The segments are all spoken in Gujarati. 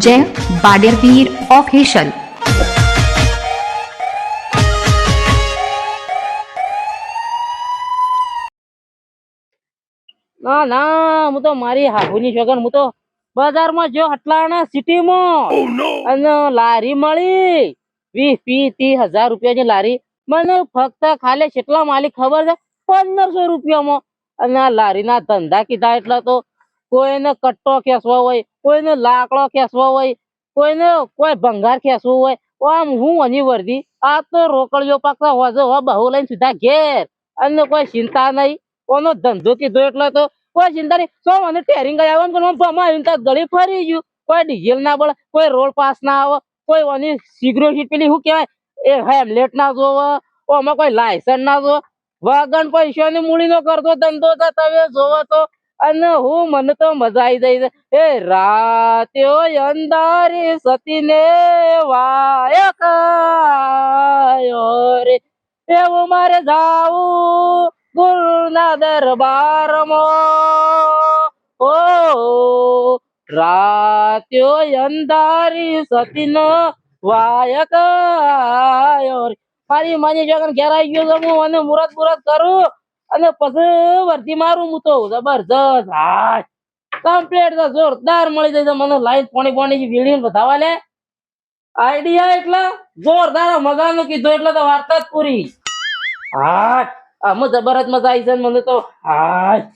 જય બાડેરવીર ઓફિશિયલ ના ના હું તો મારી હાહુની છોકન હું તો બજારમાં જો હટલાણા સિટીમાં અને લારી મળી વીસ વીસ ત્રીસ હજાર રૂપિયાની લારી મને ફક્ત ખાલી કેટલા માલિક ખબર છે પંદરસો રૂપિયામાં અને આ લારીના ધંધા કીધા એટલે તો કોઈને કટ્ટો ખેંચવો હોય, કોઈને લાકડો ખેંચવો હોય, કોઈને કોઈ ભંગાર ખેંચવું હોય, આમ હું અની વર્દી આ તો રોકડીઓ પાકતા હોજો હો બહુ લઈને સીધા ઘેર. અને કોઈ ચિંતા નહીં, કોનો ધંધો કીધો એટલે તો કોઈ ચિંતા નહીં. સો મને ટેરિંગ ગયા આવે ને ભમાયું ત્યાં ગળી ફરી ગયું. કોઈ ડીઝલ ના બળે, કોઈ રોડ પાસ ના આવે, કોઈ ઓની સિગરેટ પેલી શું કહેવાય? એ હેમલેટ ના જોવો, ઓમાં કોઈ લાયસન્સ ના જોવે. વગન પૈસાની મૂડી નો કરતો ધંધો તમે જોવો તો. અને હું મને તો મજા આવી જાય એ રાત્યો અંધારી સતીને વાયક રે. એવું મારે જાવું ગુરુના મો ઓ રાત્યો અંધારી સતીનો વાયક રે. મારી માની જગન ઘેર આવી ગયો હું અને મુરત મુરત કરું અને પછી વર્તી મારું હું તો જબરજસ્ત. હાથ કમ્પ્લીટ જોરદાર મળી જાય મને લાઈન પાણી પાણી વીડીને બતાવા લે. આઈડિયા એટલે જોરદાર મગાનું કીધું એટલે તો વાર્તા જ પૂરી. હાથ આમ જબરજસ્ત મજા આવી છે મને તો. હાથ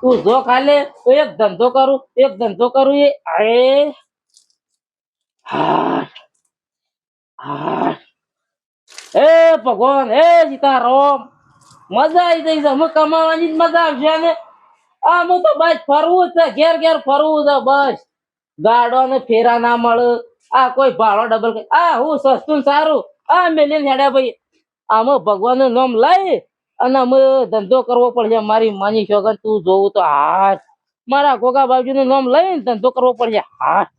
તું જો ખાલે, તો એક ધંધો કરું, એક ધંધો કરું એ. હાથ હાય. હાય. હે ભગવાન, હે સીતારામ, મજા આવી જઈ છે. અમે કમાવાની જ મજા આવશે અને આમ તો બસ ફરવું જ છે, ઘેર ઘેર ફરવું છે, બસ. ગાડો ને ફેરા ના મળે. આ કોઈ ભાડો ડબલ આ હું સસ્તું ને સારું. આ મેલીને હેડ્યા ભાઈ. આમાં ભગવાનનું નામ લઈ અને અમે ધંધો કરવો પડશે. મારી માની શોગન તું જોવું તો હાથ. મારા ગોગા બાબજી નું નામ લઈને ધંધો કરવો પડશે. હાથ.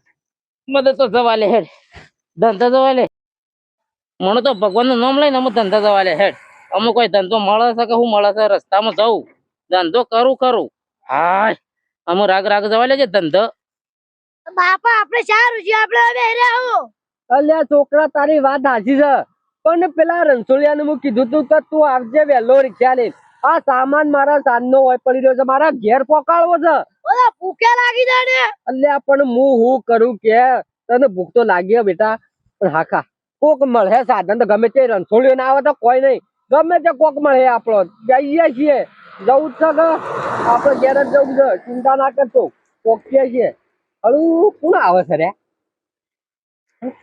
મને તો જવા લે હેડ. ધંધો જવા લે. મને તો ભગવાનનું નામ લઈને અમે ધંધા જવા લે હેઠ અમે કોઈ ધંધો મળે છે કે હું મળે છે રસ્તામાં જવું ધંધો કરું કરું. હાય. અમે રાગ રાગ જવા લેજે ધંધો. બાપા આપણે સારું છે આપણે હવે રહેવું અલ્યા છોકરા તારી વાત હાજી છે. પણ પેલા રણછોડિયાને હું કીધું તું કે તું આવજે વહેલો રિક્ષા લે આ સામાન મારા સાંજનો હોય પડી રહ્યો છે. મારા ઘેર પોકાળવો છે. ઓલા ભૂખ્યા લાગી જાય ને અલ્યા પણ હું હું કરું કે? તને ભૂખ તો લાગી બેટા. પણ હાખા કોક મળે સાધન તો ગમે તે રણછોડિયો ના આવે તો કોઈ નહીં. ગમે તે કોક મળે આપણો. જઈએ છીએ. જવું જ છે કે આપણે ઘેર જ જવું છે. ચિંતા ના કરતો કોક કે છીએ હળું કોણ આવે છે રે?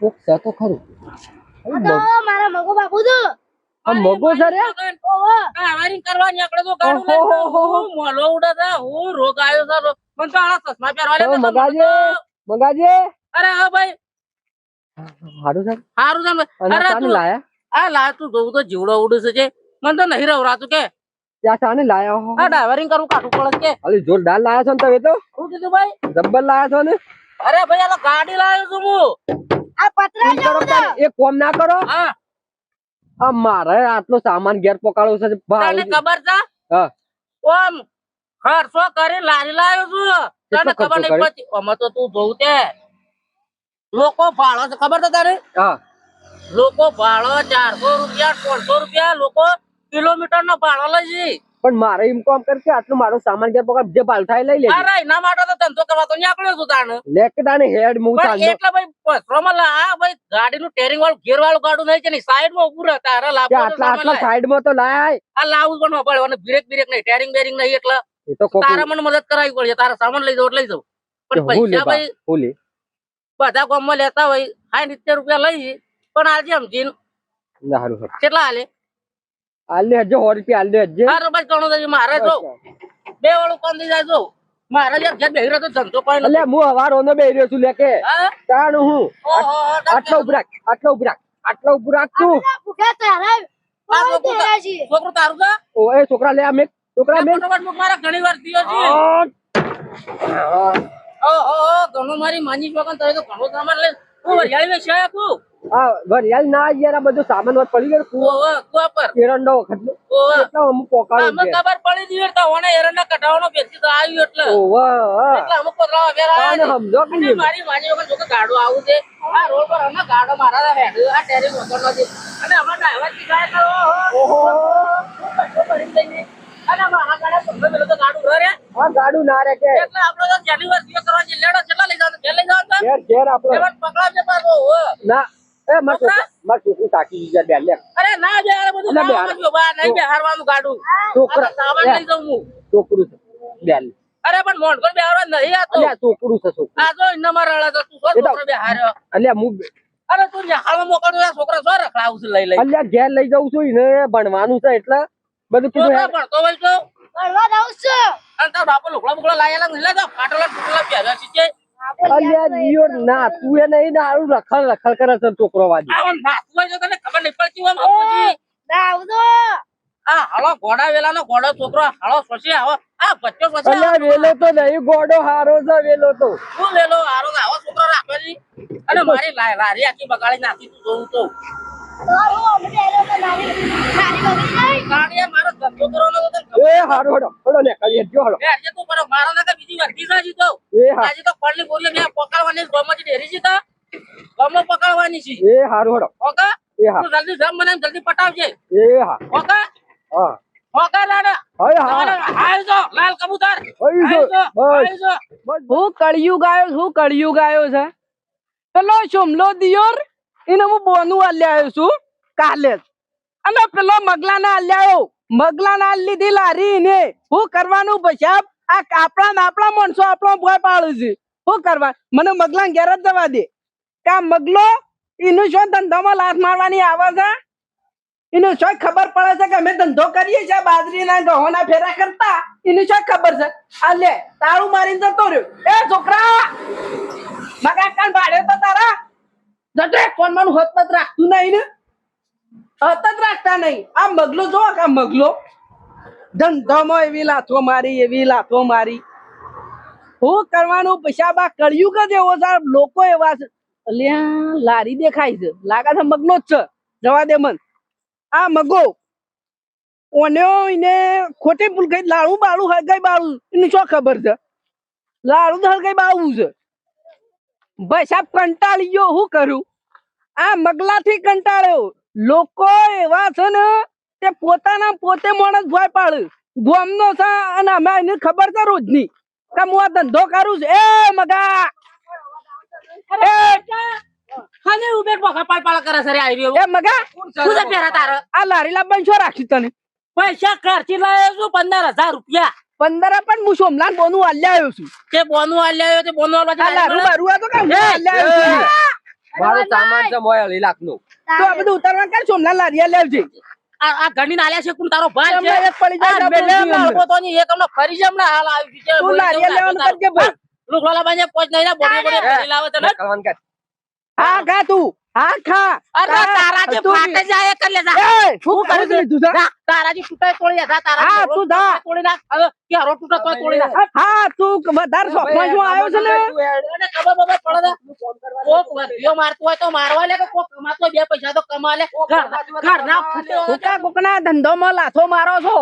કોક છે તો ખરું. મારા મગો બાપુ તો મગો છે રે? ઓહો. કરવાની આપણે તો ગાડું લઈને ઓહો. હું મોલો ઉડે છે હું રોગ આવ્યો છે મને તો આના ચશ્મા પહેરવા લે હવે તો મને મગાજે તો- મગાજે? અરે હા ભાઈ. સારું છે? હારું છે ને અરે તું લાયા? આ લા તું જોવું તો જીવડો ઉડે છે મને તો નહીં રવરાતું કે. ત્યાં શાને લાયા હો. આ ડ્રાઈવરિંગ કરવું કાઢવું પડે કે. અલી જોરદાર લાયા છો ને તમે તો? શું કીધું ભાઈ? જબ્બર લાયા છો ને? અરે ભાઈ આ તો ગાડી છું હું. આ પતરા જવું કોમ ના કરો. હા. આ મારે આટલો સામાન ઘેર પકાડવો છે તને ખબર છે? હા. ઓમ ખર્ચો કરી લારી લાવ્યો છું. તને ખબર નહીં પડતી. અમે તો તું જોવું તે. લોકો ભાડો છે. ખબર છે તારે? હા. લોકો ભાડો ચારસો રૂપિયા ત્રણસો રૂપિયા લોકો કિલોમીટર નો ભાડો લઈ છે. પણ મારે એમ કામ કર કે આટલું મારો સામાન ઘેર પકડ જે ભાડું થાય લઈ લે અરે એના માટે તો ધંધો કરવા તો નીકળ્યો છું તાને લે કે તાને હેડ હું પણ એટલે ભાઈ પથરોમાં લા આ ભાઈ ગાડીનું ટેરિંગ વાળું ગેર વાળું ગાડું નહીં છે ને સાઈડમાં ઉભું રહેતા અરે લાવો આટલા આટલા. સાઈડમાં તો લાય. આ લાવું પણ પડે અને બ્રેક બ્રેક નહીં ટેરિંગ બેરિંગ નહીં એટલે. તારે મને મદદ કરાવી પડશે તારા સામાન લઈ જાવ એટલે લઈ જાવ પણ પૈસા ભાઈ બધા ગામમાં લેતા હોય સાઠ સિત્તેર રૂપિયા લઈ પણ આજે સમજીને ના, હારું હારું. કેટલા હાલે હાલ હજે સો રૂપિયા હાલ હજે. ઘણું મારે જો. બે વાળું કોણ થઈ જાય જો? મારે યાર ઘેર બેહી રહ્યો તો ધંધો હું હવારો નો બેહી રહ્યો છું લે કે હા? તાણ હું? આટલો ઊભી આટલો ઊભી આટલો ઊભી તું. તારા છોકરું તેરા લે અમે છોકરા મેં. મારા ઘણી વાર થયો છે. ઓહો ઘણું મારી માની છોકન તમે તો સામાન લે હું વરિયાળી વેચી ના યાર આ બધું સામાન વાત પડી ગયો કુવો ઓવે, કુવા પર એરંડો વખત ઓવે. એટલા અમુક પોકાળું અમને ખબર પડી તો ઓને એરંડા કઢાવવાનો બેસી તો આવ્યો એટલે ઓવે. એટલે અમુક સમજો કે મારી માની વગર જો ગાડો આવું છે આ રોડ પર અમે ગાડો મારા હેડ આ ટેરી મોટર નથી અને ડ્રાઈવર તો ઓહો બધું જઈને. અને મારા ગાડા પંદર પેલો તો ગાડું રહે ગાડું ના રહે કે એટલે આપણે તો જાન્યુઆરી કરવા જઈએ લેડો કેટલા લઈ જવાનું ઘેર લઈ જવાનું ઘેર ઘેર આપડે એમાં પકડા છે પાછો ના એ બે લે. અરે ના બે આ બધું ના, બે સામાન જો બહાર નહીં બેહારવાનું ગાડું. છોકરા આ તો સામાન લઈ જાઉં હું. છોકરું છે બે અરે પણ મોઢ પર બેહારવા નહીં આ તો. અલ્યા છોકરું છે છોકરું આ જો ઇન્ના મારા તો તું શું છોકરો બેહાર્યો અલ્યા હું અરે તું નિહાળમાં મોકલતો છોકરા રખડાવું છે લઈ લઈ. અલ્યા ઘેર લઈ જાઉં છું ને ભણવાનું છે એટલે બધું કીધું છોકરા હે. ભણતો હોય તો? ભણવા જાઉં છું. અને તાર બાપો લુગડા બુગડા લાયેલા નહીં લેતા ફાટેલા ટૂટેલા પહેર્યા છે અલ્યા જીઓ ના તું એ નહીં ના હારું રખડ રખડ કરે છે છોકરો વાજી આ નાતું હોય તો તને ખબર નહીં પડતી હોય બાપુજી. ના આવું આ હાલો ઘોડા વેલાનો ઘોડો છોકરો હાલો સોસી આવો. આ બચ્ચો સોસી અલ્યા વેલો તો નહીં ઘોડો હારો છે વેલો તો. શું લેલો હારો આવો છોકરો રાખે અને મારી લારી આખી બગાડી નાખી તું જોઉં એ હડો ને કરીએ જો હળો. એ આજે તું મારા નાકે બીજી વર્ગી સાજી તો. એ હા. આજે તો પડલી બોલે મે પકડવાની ગોમાંથી ડેરી છે. તો ગમો પકડવાની છે. એ હારું હળો. ઓકે? એ હા. તું જલ્દી જમ મને જલ્દી પટાવજે. એ હા. ઓકે? હા. ઓકે લાડા હાય હા. હાલ જો લાલ કબૂતર. હાય જો, હાલ જો, હું કળિયુગ આવ્યો છું કળિયુગ આવ્યો છે પેલો સોમલો દિયોર એને હું બોનું આલ્યા આવ્યો છું કાલે અને પેલો મગલાના આલ્યા આવ્યો. મગલાના લીધી લારી ને હું કરવાનું પછાબ આ આપણા આપણા માણસો આપણો ભોય પાડું છે. શું કરવા? મને મગલા ઘેર જવા દે. કા મગલો એનું શું ધંધામાં મારવાની આવે એનું શું ખબર પડે છે કે અમે ધંધો કરીએ છીએ? બાજરીના ગહોના ફેરા કરતા? એનું શું ખબર છે? આ લે, તાળું મારીને જતો રહ્યો. એ છોકરા! મગા કાન ભાડે તો તારા. જટે, ફોનમાં હોત જ રાખતું નહીં ને. હત જ રાખતા નહીં. આ મગલો જો આ મગલો. ધંધામાં એવી લાથો મારી, એવી લાથો મારી. હું કરવાનું પૈસા બા કળિયુગ જ એવો સાહેબ લોકો એવા છે. લારી દેખાય છે. લાગે છે મગનો જ છે. જવા દે મન. આ મગો. ઓન્યો એને ખોટી ભૂલ કઈ લાડુ બાળું હળગાઈ બાળું એની શું ખબર છે? લાડુ તો હળગાઈ બાળવું છે. ભાઈ સાહેબ કંટાળી ગયો. હું કરું? આ મગલાથી કંટાળ્યો. લોકો એવા છે ને તે પોતાના પોતે માણસ ભોય પાડે. ગોમનો છે અને અમે એને ખબર છે રોજની કે હું આ ધંધો કરું છું. એ મગા! એ ખાને બખા પાળ કરે છે રે રહ્યો એ મગા! શું છે પહેરા તારે? આ લારી લાવવાનું શું રાખ્યું તને? પૈસા ખર્ચી લાવ્યો છું પંદર હજાર રૂપિયા. પંદર પણ હું સોમલાન બોનું આલ્યા આવ્યો છું. તે બોનું આલ્યા તો બોનું આલવા લારું બારું આ તો કાં હું આલ્યા આવ્યો છું? મારો સામાન છે મોય અઢી લાખનું તો આ બધું ઉતારવા કાલ સોમલાન લારી આલ્યા આવજે. આ આ ઘરની નાલ્યા છે કુણ તારો ભાઈ છે. એક પડી જાય તો મેલે તો ની એક હમણાં ફરી છે હમણાં. હાલ આવી છે. તું લારી લેવાનું કરજે ભાઈ લુગડાલા બાંધે પોચ નઈ ના બોડી બોડી લાવે તને. હા ગા તું? હા ખા અરે તારા તું ફાટે જાય એ કરી લે જા. શું કરી લીધું જા, તારા તૂટે તોડી જા, જા, તારા હા, તું જા. તોડી નાખ. હવે કે હરો તૂટે તોય તોડી નાખ. હા તું વધારે શોખમાં શું આવ્યો છે ને એને ખબર બબર પડે છે. કોક વધીઓ મારતું હોય તો મારવા લે કે કોક કમાતો બે પૈસા તો કમા લે ફૂટે કુકા કુકના ધંધોમાં લાથો મારો છો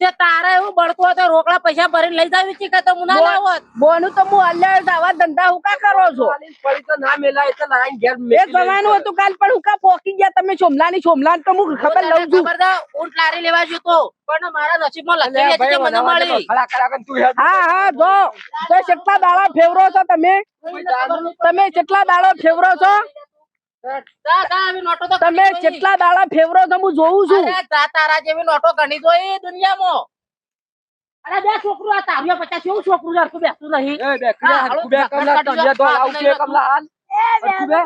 તે તારા એવું બળતું હોય તો રોકડા પૈસા ભરીને લઈ જાવી છે કે તો હું ના લાવો બોનું તો હું અલ્યા. આવા ધંધા હુકા કરો છો? પડી તો ના મેલાય તો લાઈન ઘેર એ જવાનું હતું કાલ પણ હું કા પોકી ગયા? તમે સોમલાની સોમલાન તો હું ખબર લઉં છું. ખબર છે, ઊંટ લારી લેવા જો તો. પણ મારા નસીબમાં લખેલી હતી કે મને મળી. ખડા ખડા કરીને તું હેડ. હા હા જો. તો કેટલા દાડા ફેવરો છો તમે? તમે કેટલા દાડા ફેવરો છો? તમે કેટલા દાડા ફેવરો છો હું જોઉં છું. અરે, તારા જેવી નોટો ઘણી જોઈ દુનિયામાં. અરે બે છોકરું આ તારીઓ પચાસ એવું છોકરું બેસતું નહીં એ બે કમલા બે તળિયા તો આવું છે કમલા હાલ. બે.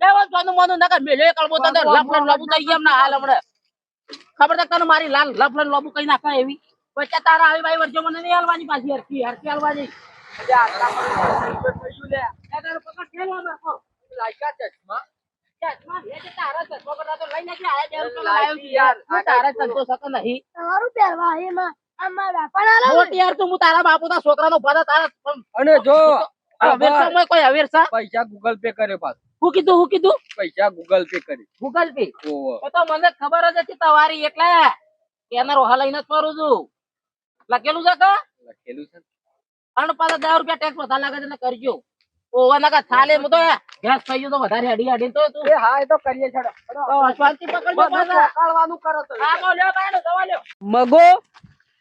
બે? જોનું મોનું ના મેલે કળબો તને લફલન લબુ થઈ ગયા હમણાં હાલ હમણાં. ખબર છે તને મારી લાલ લફલન લાબુ કઈ નાખા એવી? પછી તારા આવી ભાઈ વર્ષો મને નહીં હાલવાની પાછી હરકી હરકી હાલવાની. એ પકડ ખેલવા નાખો. લાગ્યા ચશ્મા. પૈસા ગૂગલ પે કરે પાછું. હું કીધું હું કીધું? પૈસા ગૂગલ પે કરી ગૂગલ પે તો મને ખબર જ હતી તમારી એટલે એના રોહા લઈને જ ફરું છું. લખેલું છે કે? લખેલું છે. અને પાછા દસ રૂપિયા ટેક્સ વધારે લાગે છે કરજો. ઓવા ના કા થાલે મુ તો ગેસ થઈ ગયો તો વધારે અડી અડી તો તું. એ હા એ તો કરીએ છડો તો શાંતિ પકડજો પકડવાનું કરો તો. હા તો લ્યો બાયનો દવા લ્યો. મગો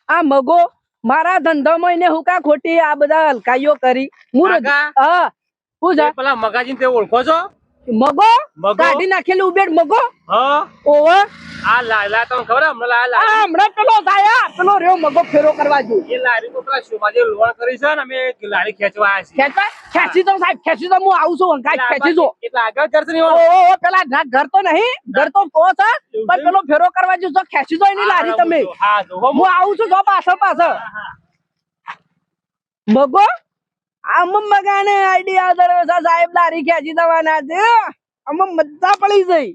આ મગો મારા ધંધામાં એને હું કા ખોટી આ બધા હલકાઈઓ કરી? હું હા પૂજા પેલા મગાજી તે ઓળખો છો? મગો? મગો? કાઢી નાખેલું ઉબેડ મગો? હા. ઓવા. આ લાયલા તમને ખબર હમણાં હમણાં પેલો થાય પેલો રહ્યો મગો ફેરો કરવા જો એ લારી તો પેલા શોભાજી લોન કરી છે ને અમે લારી ખેંચવા આવ્યા છીએ. ખેંચવા? ખેંચી તો સાહેબ ખેંચી તો હું આવું છું અંકાજ ખેંચી જો એટલે આગળ કરશે નહીં ઓ વાળો. ઓ, ઓ, પેલા ના ઘર તો નહીં ઘર તો તો છે પણ પેલો ફેરો કરવા જો તો ખેંચી જો એની લારી તમે. હા જો હું આવું છું જો પાછળ પાછળ. મગો આમ મગાને આઈડિયા દરવેસા સાહેબ લારી ખેંચી દેવાના છે. આમ મજા પડી જઈ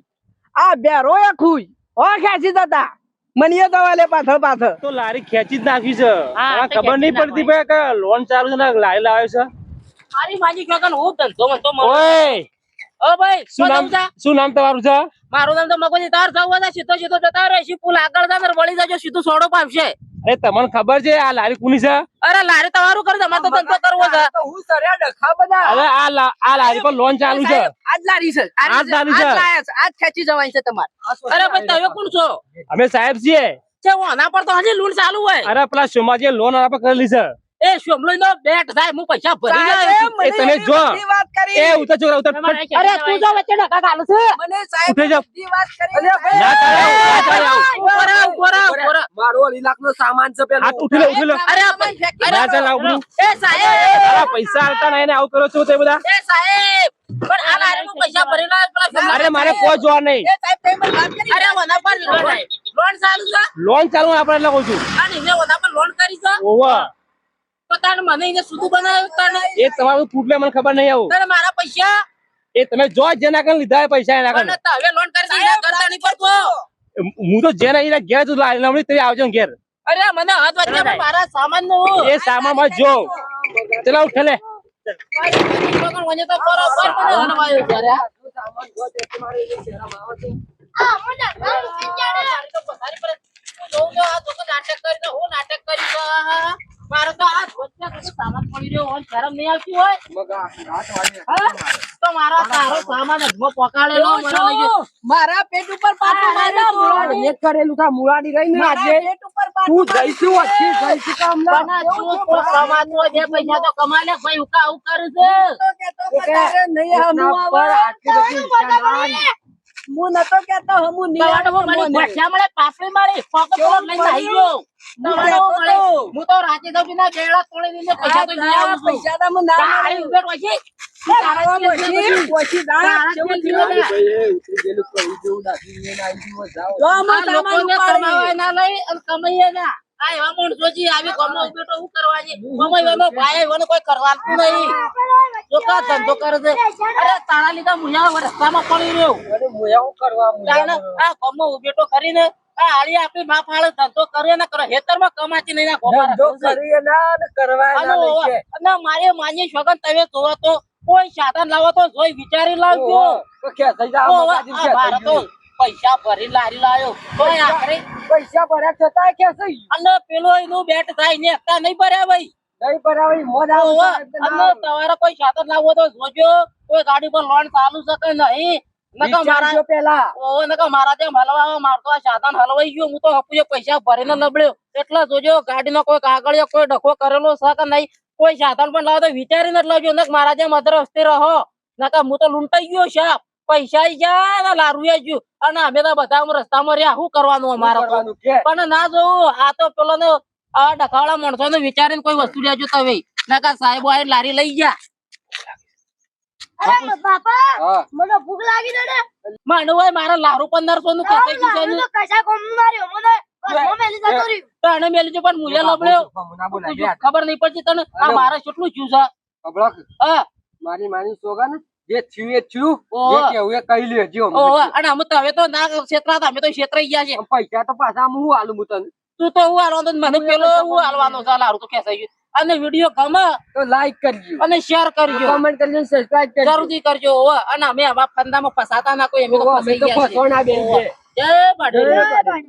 આ બેરો એ ખુઈ હો ખેંચી જતા. મનીએ દવા લે પાછળ પાછળ. તો લારી ખેંચી જ નાખી છે. આ તો ખબર નહીં પડતી ભાઈ કે લોન ચાલુ છે ને લારી લાવે છે? મારી માજી છોકન હું ધંધો મન તો ઓય! ઓ ભાઈ શું નામ નામ શું નામ તમારું છે? મારું નામ તો મગોજી તાર થવું છે સીધો સીધો જતા રહે પુલ આગળ વળી જજો સીધું સોડો પામશે. અરે તમને ખબર છે આ લારી કુની છે? અરે લારી તમારું કરે તમારે તો ધંધો કરવો છે. હું સર્યા ડખા બધા. હવે આ લા- આ લારી પર લોન ચાલુ છે. આજ લારી છે. આજ લારી છે. આજ લાયા છે. આજ ખેંચી જવાય છે તમારે. અરે ભાઈ તમે કોણ છો? અમે સાહેબ છીએ. છે ઓના પર તો હજી લોન ચાલુ હોય. અરે પેલા શોમાજીએ લોન આના પર કરેલી છે. એ શોમલો નો બેટ થાય હું પૈસા ભરી જાય એ તમે જો. વાત કરી. એ ઉતર છોકરા ઉતર. અરે તું જો વચ્ચે ડકા ગાલ છે. મને સાહેબ ઉઠી જાઓ. વાત કરી. ના ચાલે આવું, ના ચાલે આવું. ઉપર આવ, ઉપર આવ, અઢી લાખ નો સામાન છે પેલો. ઉઠી ઉઠી અરે. એ સાહેબ. પૈસા આવતા નહીં આવું કરો છો તે બધા? એ સાહેબ. પણ આ લારીનું પૈસા ભરી લાવ પેલા શોમલા. અરે મારે કોઈ જોવા નહીં. એ સાહેબ તમે મને વાત કરી અરે ઓના પર લોન લોન ચાલુ છે આપણે એટલે કહું છું. લોન કરી મને એ તમારું ફૂટલે મને ખબર નહીં આવું. મારા પૈસા? એ તમે જો જેના કારણે લીધા પૈસા એના કારણે. હવે લોન કરી દીધા કરતા નહીં પડતો. હું તો જેને એના ઘેર જ લાવણી તરી આવજો ઘેર. અરે મને હાથ વાગ્યા પણ મારા સામાનનું એ સામાનમાં જો. ચલા ઉઠ લે. નાટક કરી હું નાટક કરી મારો તો આ વચ્ચે બધું સામાન પડી રહ્યો હોય શરમ નહીં આવતી હોય. તો મારો તારો સામાન અધમો પકાડેલો. મારા પેટ ઉપર પાટું માર્યું એક કરેલું થા મુરાડી રહી ને આજે. પેટ ઉપર તું જઈશું અચ્છી જઈશું કામ ના. તું તો કમાતો બે પૈસા તો કમા લે ભાઈ ઉકા ઉકર છે તો કે તારે નહીં હમું આવા આટલી બધી. હું નતો કેતો તો. ભઠ્ઠા મળે, પાપડી મારી, લઈને આવી ગયો. તો હું તો. હું તો રાતે દઉં ના બેડા તોડી દીને પૈસા તો લઈ આવું પૈસા તો ના તારા જ પછી. કમાવાય ના આ એવા માણસો છે, આવી ગામમાં ઉભેટો શું કરવા છે? ભાઈ એવાનો કોઈ કરવાનું નહીં. આ ધંધો કરે છે. અરે તાળા લીધા મુયા રસ્તામાં પડી રહ્યો અરે મોયા હું કરવા તાણે આ ગામમાં ઉભેટો કરીને આ આળી આપણી માં ફાળે ધંધો કરે ને કરે હેતરમાં કમાતી નહીં ના ધંધો કરીએ ના કરવા. મારે માની શોગન તમે જોવો તો કોઈ સાધન લાવો તો જોઈ વિચારી લાવજો તો મગાજી પૈસા ભરી લારી લાવ્યો કોઈ આખરે પૈસા ભર્યા છતાં કે ગયું. અને પેલો એનું બેટ થાય ને એકતા નહીં ભર્યા ભાઈ. નહીં ભરાવે, મોજ આવે અને આવે. તમારે કોઈ સાધન લાવવો તો જોજો. કોઈ ગાડી પર લોન ચાલુ છે કે નહીં નકા મારા પેલા. ઓ નકા મારા હલવા મારતો આ સાધન હલવાઈ ગયો. હું તો હપુએ પૈસા ભરીને લબડ્યો એટલા જોજો ગાડીનો કોઈ કાગળિયો કોઈ ડખો કરેલો છે કે નહીં કોઈ સાધન પણ લાવો તો વિચારીને જ લાવજો. નકર મારા હસ્તે રહો. નકા હું તો લૂંટાઈ ગયો છે પૈસા આઈ ગયા લારું આઈ ગયું. અને અમે તો બધા રસ્તામાં રહ્યા. શું કરવાનું અમારે પણ ના જોવું આ તો પેલો ને આ માણસો ને વિચારીને કોઈ વસ્તુ લેજો તમે નકર સાહેબો આ લારી લઈ ગયા. અરે બાપા મને ભૂખ લાગી ને. મને હોય મારા લારું પંદરસો નું કસાઈ ગયું છે ને. કશા કોમનું માર્યો? મને બસમાં મેલી છે પણ મુએ લબડ્યો ના. ખબર નહીં પડતી તને આ અરે. કેટલું થયું છે? અબળક, મારી માની સોગન જે થયું એ થયું. જે કેવું એ કહી લેજો અને અમે તો હવે તો ના ક્ષેત્રા અમે તો ક્ષેત્રાઈ ગયા છે. પૈસા તો પાછા હું હાલું હું તને? તું તો હું હાલવાનો મને પેલો હું હાલવાનો છે લારું તો ખેંચાઈ ગયું. અને વીડિયો ગમે તો લાઈક કરજો. અને શેર કરજો. કમેન્ટ કરજો સબસ્ક્રાઇબ કરજો. જરૂરથી કરજો હોવે. અને અમે આવા ફંદામાં ફસાતા ના કોઈ અમે તો ફસાઈ ગયા છે. જય બાડેલી.